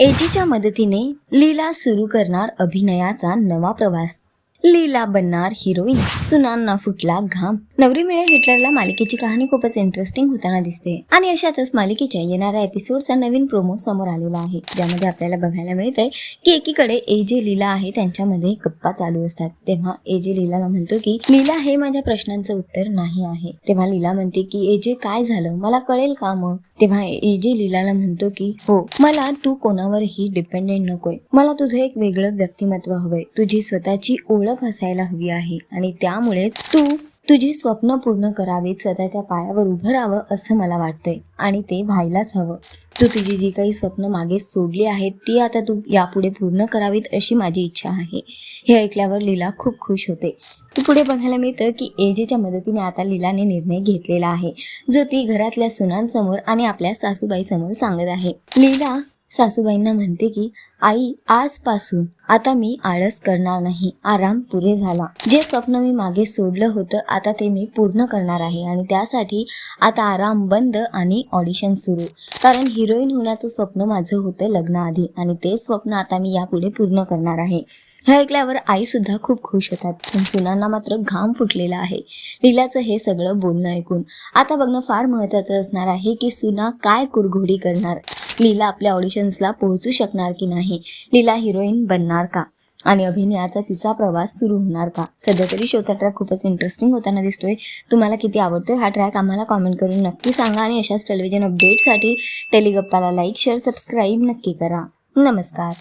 एजीच्या मदतीने लीला सुरू करणार अभिनयाचा नवा प्रवास. लीला बनणार हिरोईन. सुनांना फुटला घाम. नवरी मिळे हिटलरला मालिकेची कहाणी खूपच इंटरेस्टिंग होताना दिसते. आणि अशातच मालिकेच्या येणाऱ्या एपिसोडचा नवीन प्रोमो समोर आलेला आहे. ज्यामध्ये आपल्याला बघायला मिळतंय की एकीकडे ए जे लीला आहे त्यांच्यामध्ये गप्पा चालू असतात. तेव्हा ए जे लीलाला म्हणतो की लीला हे माझ्या प्रश्नांचं उत्तर नाही आहे. तेव्हा लीला म्हणते की ए जे काय झालं? मला कळेल का मग? तेव्हा ए लीलाला म्हणतो की हो मला तू कोणावरही डिपेंडेंट नकोय. मला तुझं एक वेगळं व्यक्तिमत्व हवंय. तुझी स्वतःची ओळख असायला हवी आहे आणि त्यामुळेच तू तुझी स्वप्न पूर्ण करावीत स्वतःच्या पायावर उभं राहावं असं मला वाटतंय आणि ते व्हायलाच हवं. तू तुझी जी काही स्वप्न मागे सोडली आहेत ती आता तू यापुढे पूर्ण करावीत अशी माझी इच्छा आहे. हे ऐकल्यावर लीला खूप खुश होते. तू पुढे बघायला मिळतं की एजेच्या मदतीने आता लीलाने निर्णय घेतलेला आहे जो ती घरातल्या सुनांसमोर आणि आपल्या सासूबाईसमोर सांगत आहे. लीला सासूबाईंना म्हणते की आई आजपासून आता मी आळस करणार नाही. आराम पुरे झाला. जे स्वप्न मी मागे सोडलं होतं आता ते मी पूर्ण करणार आहे आणि त्यासाठी आता आराम बंद आणि ऑडिशन सुरू. कारण हिरोईन होण्याचं स्वप्न माझं होतं लग्नाआधी आणि ते स्वप्न आता मी यापुढे पूर्ण करणार आहे. हे ऐकल्यावर आई सुद्धा खूप खुश होतात. पण सुनांना मात्र घाम फुटलेला आहे. लीलाचं हे सगळं बोलणं ऐकून. आता बघणं फार महत्त्वाचं असणार आहे की सुना काय कुरघोडी करणार. लीला आपल्या ऑडिशन्सला पोहोचू शकणार की नाही? लीला हिरोईन बनणार का? आणि अभिनयाचा तिचा प्रवास सुरू होणार का? सध्या तरी शोचा ट्रॅक खूपच इंटरेस्टिंग होताना दिसतोय. तुम्हाला किती आवडतोय हा ट्रॅक आम्हाला कॉमेंट करून नक्की सांगा आणि अशाच टेलिव्हिजन अपडेटसाठी टेलिगप्पाला लाईक शेअर सबस्क्राईब नक्की करा. नमस्कार.